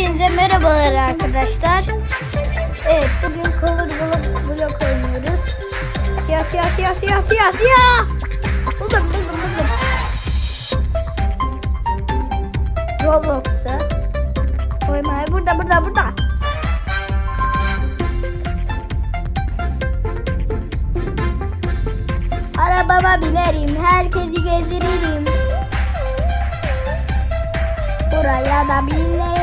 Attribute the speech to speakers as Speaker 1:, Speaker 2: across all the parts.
Speaker 1: Hepinize merhabalar arkadaşlar. Evet bugün Color Block, Block oynuyoruz. Siyah siyah siyah siyah siyah siyah. Buldum buldum buldum. Roblox'ta. Koymaya burada burada burada. Arabama binerim, herkesi gezdiririm. Buraya da binerim.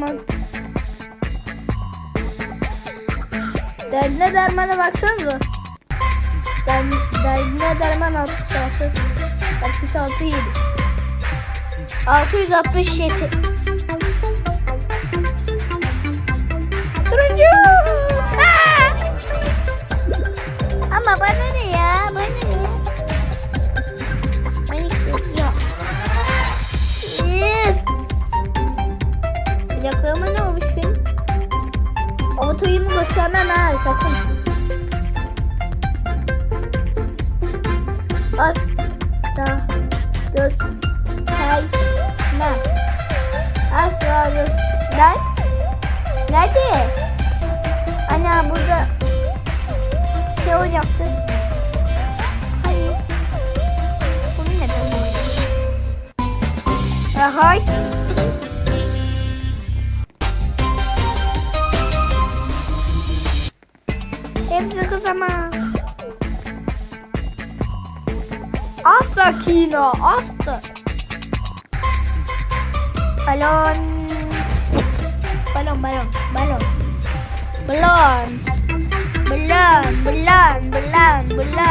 Speaker 1: Derman. Derdine dermana baksanıza. Der, derdine derman 66. 66 7. 667. As da göstermem. Asla göster. Nerede? Ana burada şey olacaktı. Hayır. Bunu neden koydun? Hay. Hepsi kız ama. Asla. Balon. Balon, balon, balon. Balon. Balon, balon, balon, balon, balon,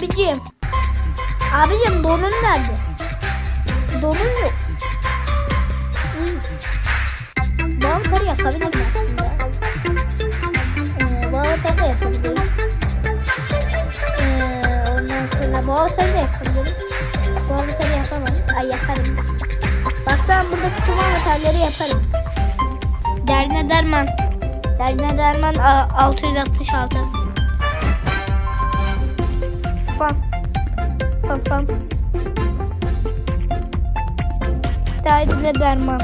Speaker 1: abicim? Abicim donun nerede? Donun yok. Bağımtarı yapabilirim aslında. Ee, bağımtarı da yapabilirim. Ee, ondan sonra bağımtarı da yapabilirim. Bağımtarı yapamam. Ay yaparım. Baksana burada kutum avatarları yaparım. Derne derman. Derne derman a- 666. Fan. Derne derman.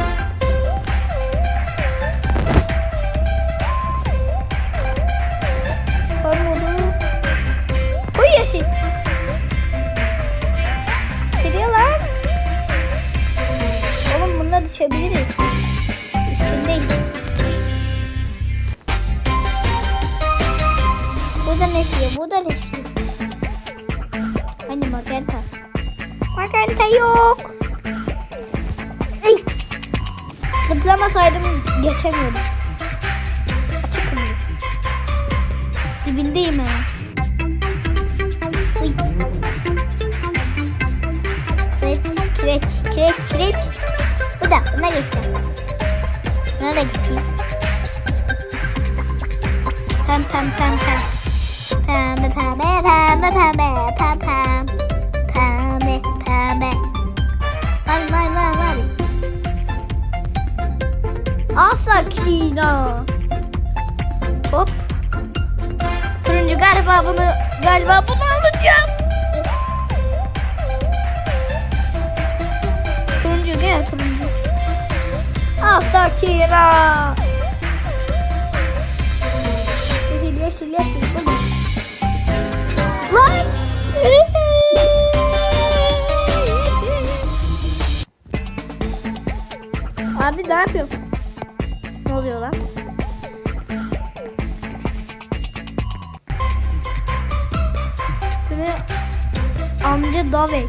Speaker 1: Modu. Uy yeşil. Geliyor lan. Oğlum bununla düşebiliriz. Üstündeyiz. Bu da ne diyor? Bu da ne diyor? Magenta yok. Ay. Zıplamasaydım geçemiyordum. Açık mı? Dibindeyim hemen. Ay. Kireç, kireç, kireç, kireç. Bu da, buna geçeceğim. Buna da geçeyim. Pem pem pem pem. Pembe pembe pembe pembe pem pem. Pembe Asla kilo. Hop. Turuncu galiba bunu galiba bunu alacağım. Turuncu gel turuncu. Asla kilo. yeşil yeşil buldum. Lan! Abi ne yapıyorsun? Oluyor lan? Şuraya amca Davey.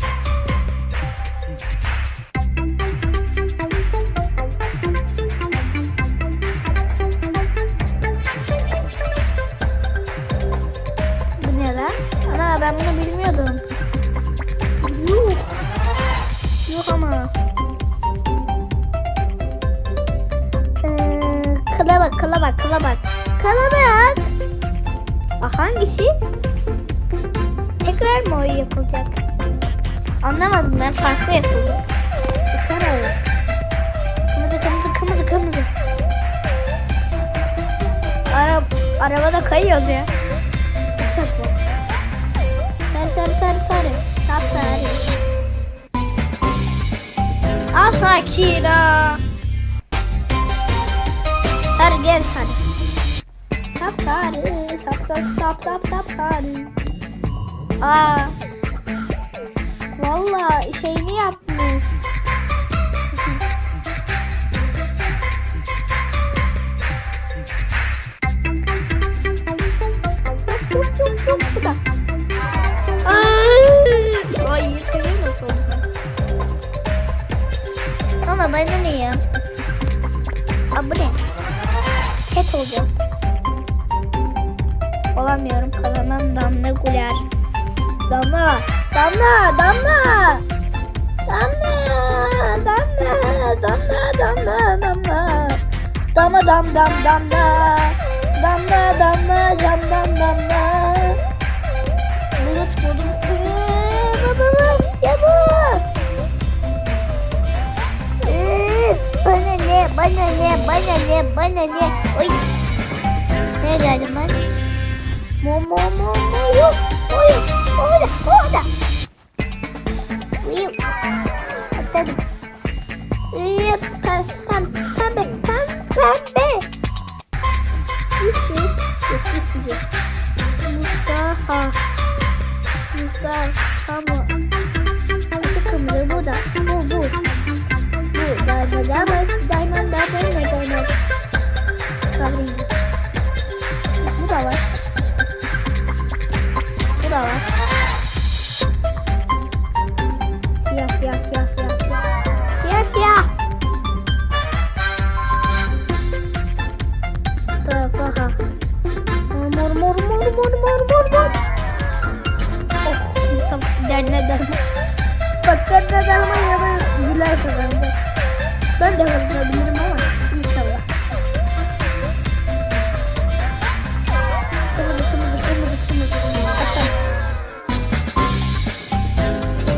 Speaker 1: Tekrar mı oyun yapılacak? Anlamadım ben farklı yapıldı. Abi. Kırmızı kırmızı kırmızı kırmızı. Ara, arabada kayıyoruz ya. Sarı sarı sarı sarı. Sap sarı. Al Sakira. Sarı gel sarı. Sap sarı. Sap sap sap sap sap sarı. Aa. Valla şeyini yapmış. Hayır seviyorum sonuçta. Ama ben ne ya? Abone. Ket olacağım. Olamıyorum kazanan damla güler. Damla, Damla, Damla. Damla, Damla, Damla, Damla, Damla. Damla, dam, dam, damla. Damla, damla, dam, dam, damla. Bulut, bulut. Baba, ya bu. Ee, Bana ne, bana ne, bana ne, bana ne. Oy. Ne geldim ben? Mo, mo, mo, Bu. Diamond, diamond, diamond, diamond. Kahverengi. Bu da var. Bu da var. Siyah siyah siyah siyah siyah. Siyah siyah. Mustafa. Mor mor mor mor mor mor mor. Oh Mustafa derine derme. Bak derine derme ya da güler kazandı. Ben de kazanabilirim ama inşallah.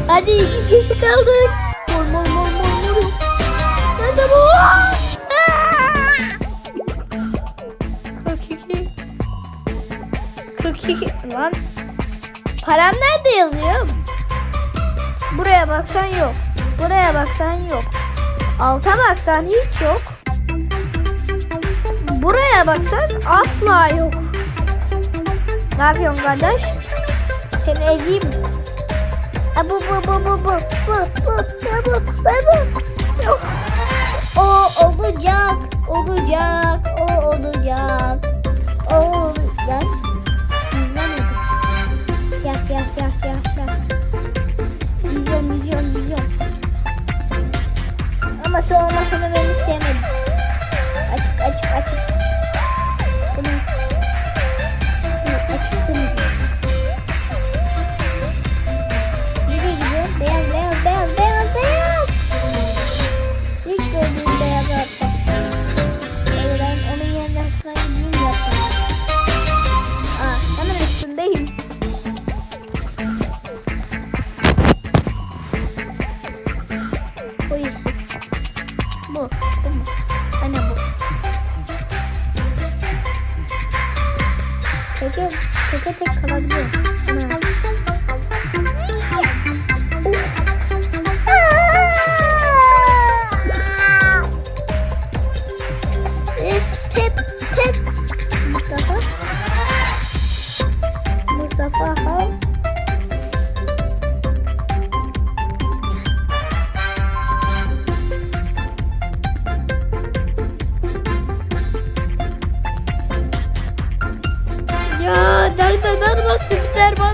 Speaker 1: Hadi iki kişi kaldık. Mor mor mor mor mor. Nerede bu? Aa! 42. 42 lan. Param nerede yazıyor? Buraya baksan yok. Buraya baksan yok. Alta baksan hiç yok. Buraya baksan asla yok. Ne yapıyorsun kardeş? Seni ezeyim mi? Bu bu bu bu bu bu bu bu bu bu bu. O olacak, olacak, o olacak, o olacak. İzlemedim. Siyah siyah Nasıl olmasını ben istemedim. Şey açık açık açık.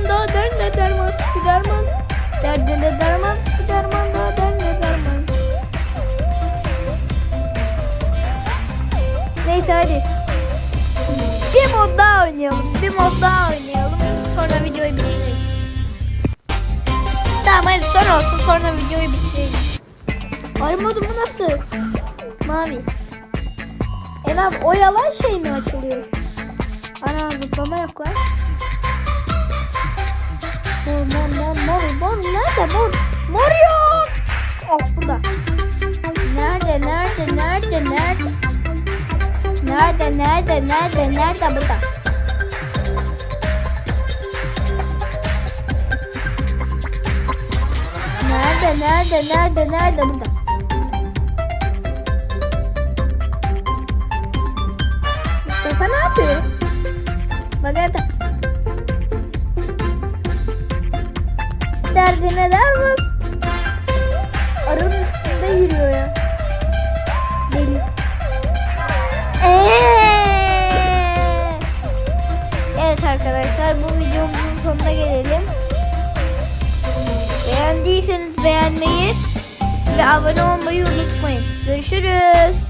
Speaker 1: Da derdine derman sıkı derman. Derdine derman sıkı derman da derdine derman. Neyse hadi. Bir mod daha oynayalım. Bir mod daha oynayalım. Sonra videoyu bitirelim. Tamam hadi son olsun sonra videoyu bitirelim. Ay modumu nasıl? Mavi. Elam o yalan şey mi açılıyor? Ana zıplama yok lan. Mor mor mor mor mor nerede mor? Mor yok. Oh burada. Nerede nerede nerede nerede? Nerede nerede nerede nerede burada? Nerede nerede nerede nerede burada? Hadi. Derdine derman. Arının üstünde yürüyor ya. Deli. Eee. Evet arkadaşlar bu videomuzun sonuna gelelim. Beğendiyseniz beğenmeyi ve abone olmayı unutmayın. Görüşürüz.